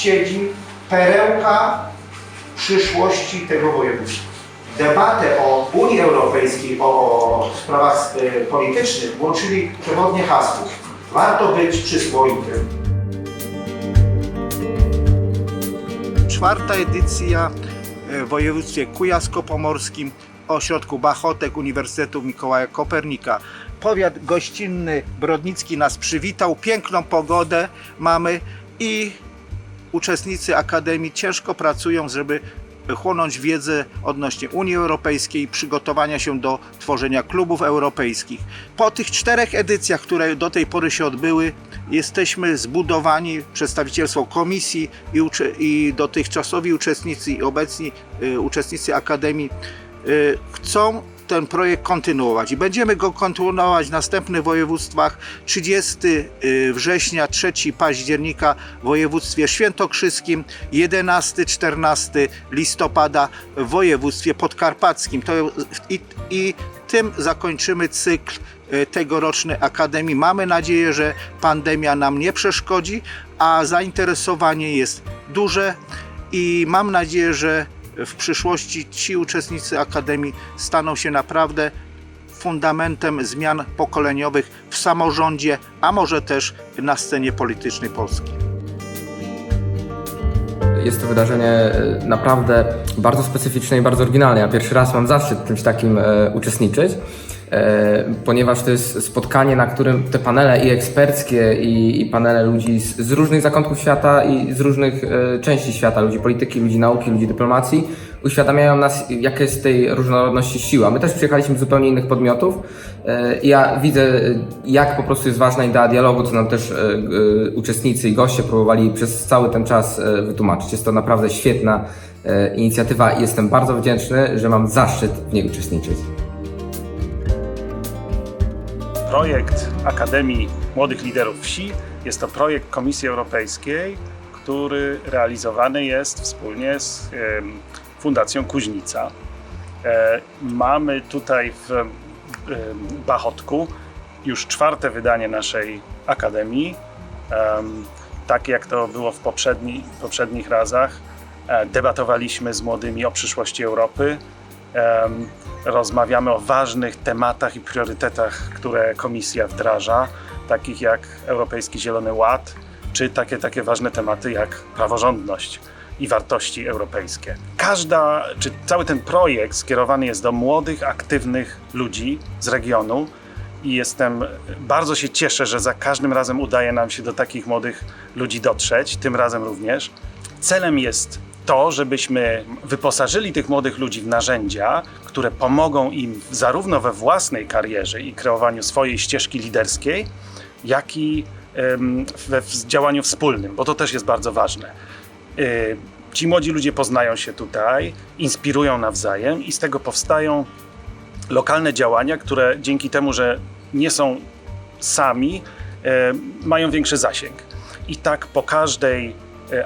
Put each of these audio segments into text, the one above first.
siedzi perełka przyszłości tego województwa. Debatę o Unii Europejskiej, o sprawach e, politycznych włączyli przewodnie hasło. Warto być przyzwoitym. Czwarta edycja e, w województwie kujawsko-pomorskim ośrodku Bachotek Uniwersytetu Mikołaja Kopernika. Powiat gościnny Brodnicki nas przywitał, piękną pogodę mamy i uczestnicy Akademii ciężko pracują, żeby chłonąć wiedzę odnośnie Unii Europejskiej, przygotowania się do tworzenia klubów europejskich. Po tych czterech edycjach, które do tej pory się odbyły, jesteśmy zbudowani, przedstawicielstwo komisji i, i dotychczasowi uczestnicy i obecni y, uczestnicy Akademii y, chcą ten projekt kontynuować i będziemy go kontynuować w następnych województwach 30 y, września, 3 października w województwie świętokrzyskim, 11-14 listopada w województwie podkarpackim. To, i, I tym zakończymy cykl y, tegoroczny Akademii. Mamy nadzieję, że pandemia nam nie przeszkodzi, a zainteresowanie jest duże i mam nadzieję, że w przyszłości ci uczestnicy Akademii staną się naprawdę fundamentem zmian pokoleniowych w samorządzie, a może też na scenie politycznej Polski. Jest to wydarzenie e, naprawdę bardzo specyficzne i bardzo oryginalne. Ja pierwszy raz mam zaszczyt w czymś takim e, uczestniczyć, ponieważ to jest spotkanie, na którym te panele i eksperckie, i, i panele ludzi z, z różnych zakątków świata i z różnych e, części świata, ludzi polityki, ludzi nauki, ludzi dyplomacji, uświadamiają nas, jaka jest tej różnorodności siła. My też przyjechaliśmy z zupełnie innych podmiotów e, i ja widzę, e, jak po prostu jest ważna idea dialogu, co nam też e, e, uczestnicy i goście próbowali przez cały ten czas e, wytłumaczyć. Jest to naprawdę świetna e, inicjatywa i jestem bardzo wdzięczny, że mam zaszczyt w niej uczestniczyć. Projekt Akademii Młodych Liderów Wsi jest to projekt Komisji Europejskiej, który realizowany jest wspólnie z Fundacją Kuźnica. E, Mamy tutaj w Bachotku już czwarte wydanie naszej Akademii. Em, Tak jak to było w poprzedni, poprzednich razach, e, debatowaliśmy z młodymi o przyszłości Europy. Rozmawiamy o ważnych tematach i priorytetach, które komisja wdraża, takich jak Europejski Zielony Ład, czy takie, takie ważne tematy jak praworządność i wartości europejskie. Każda, czy cały ten projekt skierowany jest do młodych, aktywnych ludzi z regionu i jestem, bardzo się cieszę, że za każdym razem udaje nam się do takich młodych ludzi dotrzeć, tym razem również. Celem jest to, żebyśmy wyposażyli tych młodych ludzi w narzędzia, które pomogą im zarówno we własnej karierze i kreowaniu swojej ścieżki liderskiej, jak i we działaniu wspólnym, bo to też jest bardzo ważne. Y, Ci młodzi ludzie poznają się tutaj, inspirują nawzajem i z tego powstają lokalne działania, które dzięki temu, że nie są sami, e, mają większy zasięg. I tak po każdej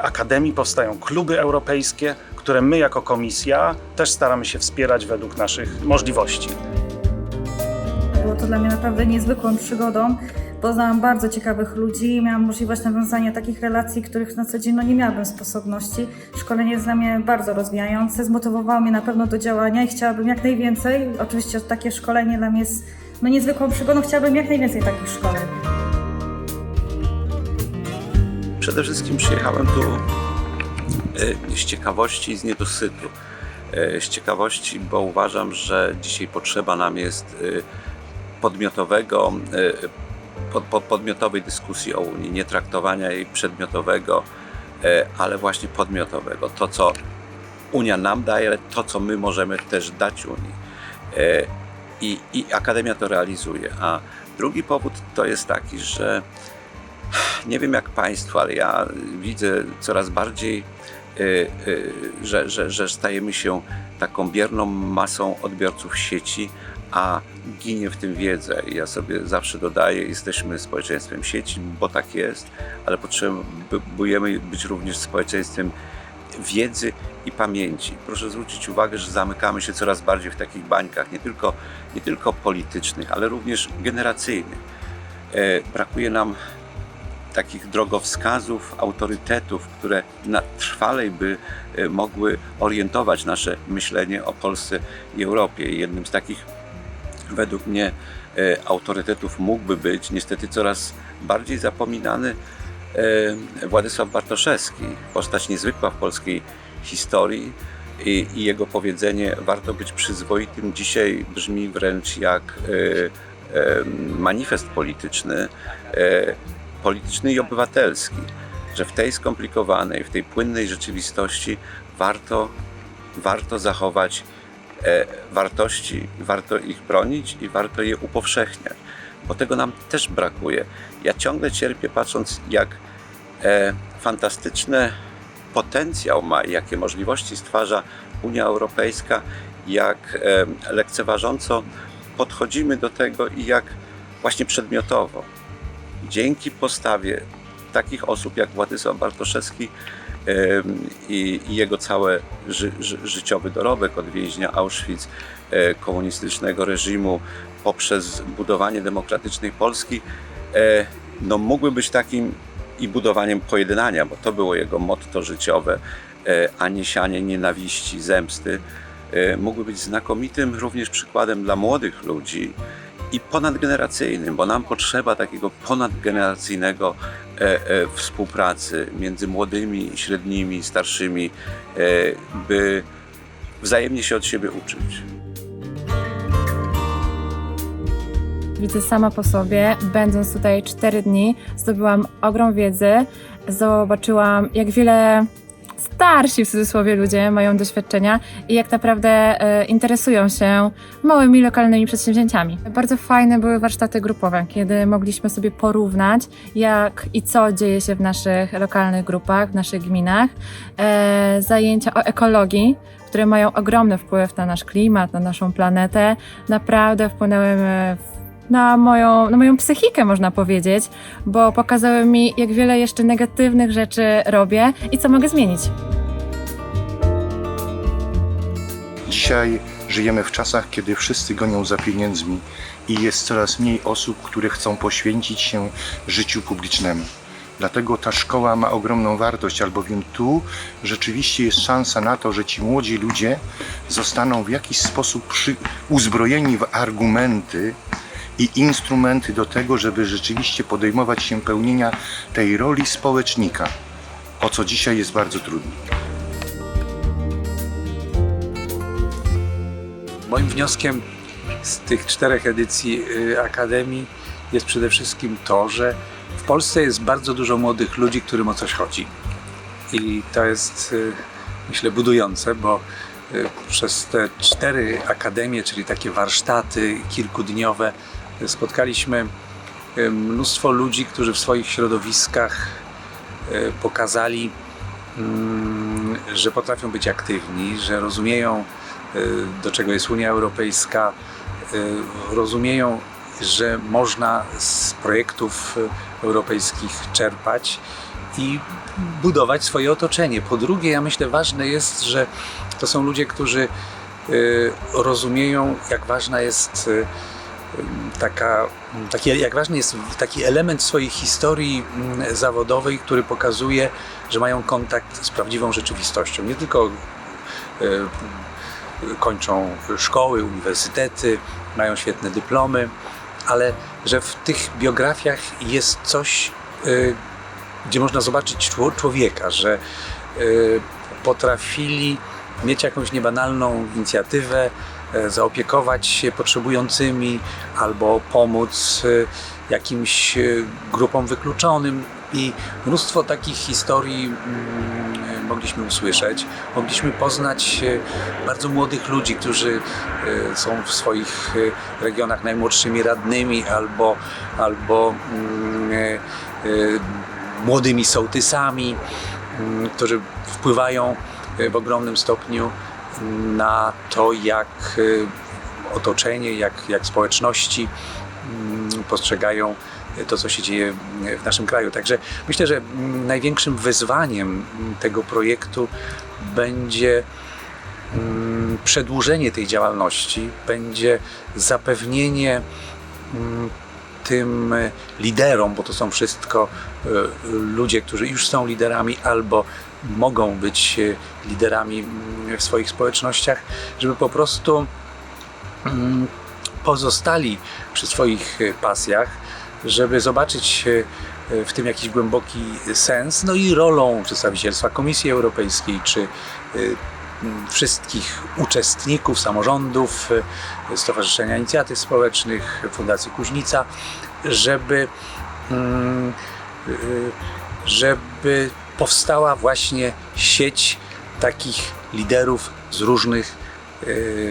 akademii powstają kluby europejskie, które my jako komisja też staramy się wspierać według naszych możliwości. Było to dla mnie naprawdę niezwykłą przygodą. Poznałam bardzo ciekawych ludzi, miałam możliwość nawiązania takich relacji, których na co dzień no, nie miałabym sposobności. Szkolenie jest dla mnie bardzo rozwijające, zmotywowało mnie na pewno do działania i chciałabym jak najwięcej. Oczywiście takie szkolenie dla mnie jest no, niezwykłą przygodą, chciałabym jak najwięcej takich szkoleń. Przede wszystkim przyjechałem tu e, z ciekawości i z niedosytu. E, Z ciekawości, bo uważam, że dzisiaj potrzeba nam jest e, podmiotowego, pod, pod, podmiotowej dyskusji o Unii, nie traktowania jej przedmiotowego, ale właśnie podmiotowego. To, co Unia nam daje, ale to, co my możemy też dać Unii. I, I Akademia to realizuje. A drugi powód to jest taki, że nie wiem jak Państwo, ale ja widzę coraz bardziej, y, y, że, że, że stajemy się taką bierną masą odbiorców sieci, a ginie w tym wiedza. Ja sobie zawsze dodaję, jesteśmy społeczeństwem sieci, bo tak jest, ale potrzebujemy być również społeczeństwem wiedzy i pamięci. Proszę zwrócić uwagę, że zamykamy się coraz bardziej w takich bańkach, nie tylko, nie tylko politycznych, ale również generacyjnych. E, brakuje nam takich drogowskazów, autorytetów, które na trwalej by e, mogły orientować nasze myślenie o Polsce i Europie. Jednym z takich według mnie e, autorytetów mógłby być niestety coraz bardziej zapominany e, Władysław Bartoszewski, postać niezwykła w polskiej historii i, i jego powiedzenie warto być przyzwoitym dzisiaj brzmi wręcz jak manifest polityczny, polityczny i obywatelski, że w tej skomplikowanej, w tej płynnej rzeczywistości warto, warto zachować e, wartości, warto ich bronić i warto je upowszechniać, bo tego nam też brakuje. Ja ciągle cierpię patrząc, jak e, fantastyczny potencjał ma, jakie możliwości stwarza Unia Europejska, jak e, lekceważąco podchodzimy do tego i jak właśnie przedmiotowo. Dzięki postawie takich osób jak Władysław Bartoszewski i, jego cały ży, ży, życiowy dorobek od więźnia Auschwitz, e, komunistycznego reżimu, poprzez budowanie demokratycznej Polski, e, no mógłby być takim i budowaniem pojednania, bo to było jego motto życiowe, e, a nie sianie nienawiści, zemsty. Mógłby być znakomitym również przykładem dla młodych ludzi i ponadgeneracyjnym, bo nam potrzeba takiego ponadgeneracyjnego e, e, współpracy między młodymi, średnimi, starszymi, e, by wzajemnie się od siebie uczyć. Widzę sama po sobie, będąc tutaj 4 dni, zdobyłam ogrom wiedzy, zobaczyłam jak wiele starsi w cudzysłowie ludzie mają doświadczenia i jak naprawdę e, interesują się małymi lokalnymi przedsięwzięciami. Bardzo fajne były warsztaty grupowe, kiedy mogliśmy sobie porównać jak i co dzieje się w naszych lokalnych grupach, w naszych gminach. E, zajęcia o ekologii, które mają ogromny wpływ na nasz klimat, na naszą planetę, naprawdę wpłynęły e, w na moją, na moją psychikę, można powiedzieć, bo pokazały mi, jak wiele jeszcze negatywnych rzeczy robię i co mogę zmienić. Dzisiaj żyjemy w czasach, kiedy wszyscy gonią za pieniędzmi i jest coraz mniej osób, które chcą poświęcić się życiu publicznemu. Dlatego ta szkoła ma ogromną wartość, albowiem tu rzeczywiście jest szansa na to, że ci młodzi ludzie zostaną w jakiś sposób przy, uzbrojeni w argumenty i instrumenty do tego, żeby rzeczywiście podejmować się pełnienia tej roli społecznika, o co dzisiaj jest bardzo trudne. Moim wnioskiem z tych czterech edycji y, Akademii jest przede wszystkim to, że w Polsce jest bardzo dużo młodych ludzi, którym o coś chodzi. I to jest, y, myślę, budujące, bo y, przez te cztery akademie, czyli takie warsztaty kilkudniowe, spotkaliśmy mnóstwo ludzi, którzy w swoich środowiskach y, pokazali, mm, że potrafią być aktywni, że rozumieją, y, do czego jest Unia Europejska, y, rozumieją, że można z projektów europejskich czerpać i budować swoje otoczenie. Po drugie, ja myślę, ważne jest, że to są ludzie, którzy rozumieją, jak ważna jest taka, taki, jak ważny jest taki element swojej historii mm, zawodowej, który pokazuje, że mają kontakt z prawdziwą rzeczywistością. Nie tylko y, kończą szkoły, uniwersytety, mają świetne dyplomy, ale że w tych biografiach jest coś, y, gdzie można zobaczyć czło- człowieka, że y, potrafili mieć jakąś niebanalną inicjatywę, e, zaopiekować się potrzebującymi albo pomóc y, jakimś y, grupom wykluczonym. I mnóstwo takich historii mm, mogliśmy usłyszeć. Mogliśmy poznać e, bardzo młodych ludzi, którzy e, są w swoich e, regionach najmłodszymi radnymi albo, albo mm, e, e, młodymi sołtysami, mm, którzy wpływają e, w ogromnym stopniu na to, jak e, otoczenie, jak, jak społeczności mm, postrzegają to, co się dzieje w naszym kraju. Także myślę, że mm, największym wyzwaniem tego projektu będzie mm, przedłużenie tej działalności, będzie zapewnienie tym liderom, bo to są wszystko e, ludzie, którzy już są liderami albo mogą być e, liderami mm, w swoich społecznościach, żeby po prostu mm, pozostali przy swoich e, pasjach, żeby zobaczyć e, w tym jakiś głęboki sens, no i rolą przedstawicielstwa Komisji Europejskiej czy wszystkich uczestników, samorządów, Stowarzyszenia Inicjatyw Społecznych, Fundacji Kuźnica, żeby, mm, żeby powstała właśnie sieć takich liderów z różnych e,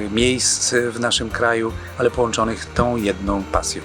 miejsc w naszym kraju, ale połączonych tą jedną pasją.